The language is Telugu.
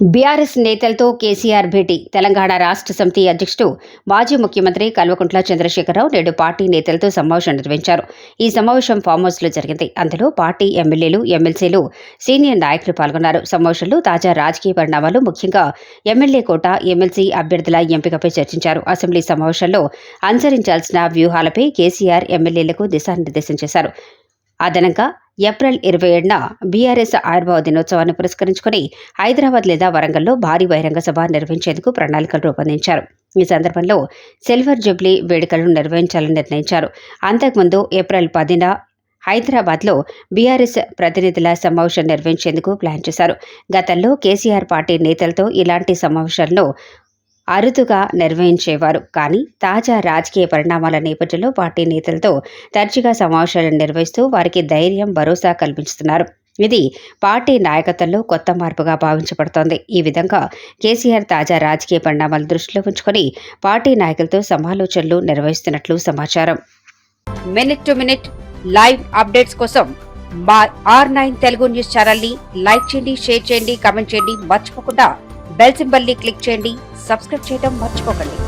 బీఆర్ఎస్ నేతలతో కేసీఆర్ భేటీ. తెలంగాణ రాష్ట్ర సమితి అధ్యక్షుడు మాజీ ముఖ్యమంత్రి కల్వకుంట్ల చంద్రశేఖరరావు నేడు పార్టీ నేతలతో సమావేశం నిర్వహించారు. ఈ సమావేశం ఫామ్ హౌస్లో జరిగింది. అందులో పార్టీ ఎమ్మెల్యేలు ఎమ్మెల్సీలు సీనియర్ నాయకులు పాల్గొన్నారు. సమావేశంలో తాజా రాజకీయ పరిణామాలు ముఖ్యంగా ఎమ్మెల్యే కోట ఎమ్మెల్సీ అభ్యర్థుల ఎంపికపై చర్చించారు. అసెంబ్లీ సమావేశంలో అనుసరించాల్సిన వ్యూహాలపై కేసీఆర్ ఎమ్మెల్యేలకు దిశానిర్దేశం చేశారు. అదనంగా ఏప్రిల్ ఇరవై ఏడున బీఆర్ఎస్ ఆవిర్భావ దినోత్సవాన్ని పురస్కరించుకుని హైదరాబాద్ లేదా వరంగల్లో భారీ బహిరంగ సభ నిర్వహించేందుకు ప్రణాళికలు రూపొందించారు. ఈ సందర్భంలో సిల్వర్ జూబ్లీ వేడుకలను నిర్వహించాలని నిర్ణయించారు. అంతకుముందు ఏప్రిల్ పదిన హైదరాబాద్లో బీఆర్ఎస్ ప్రతినిధుల సమావేశం నిర్వహించేందుకు ప్లాన్ చేశారు. గతంలో కేసీఆర్ పార్టీ నేతలతో ఇలాంటి సమావేశాలను అరుదుగా నిర్వహించేవారు. కానీ తాజా రాజకీయ పరిణామాల నేపథ్యంలో పార్టీ నేతలతో తరచుగా సమావేశాలు నిర్వహిస్తూ వారికి ధైర్యం భరోసా కల్పిస్తున్నారు ఇది పార్టీ నాయకత్వంలో కొత్త మార్పుగా భావించబడుతోంది. ఈ విధంగా కేసీఆర్ తాజా రాజకీయ పరిణామాలు దృష్టిలో ఉంచుకొని పార్టీ నాయకులతో సమాలోచనలు నిర్వహిస్తున్నట్లు సమాచారం. Minute to minute live updates కోసం మా ఆర్ నైన్ తెలుగు న్యూస్ ఛానల్ని లైక్ చేయండి షేర్ చేయండి కామెంట్ చేయండి మర్చిపోకుండా బెల్ సింబల్ని క్లిక్ చేయండి సబ్స్క్రైబ్ చేయడం మర్చిపోకండి.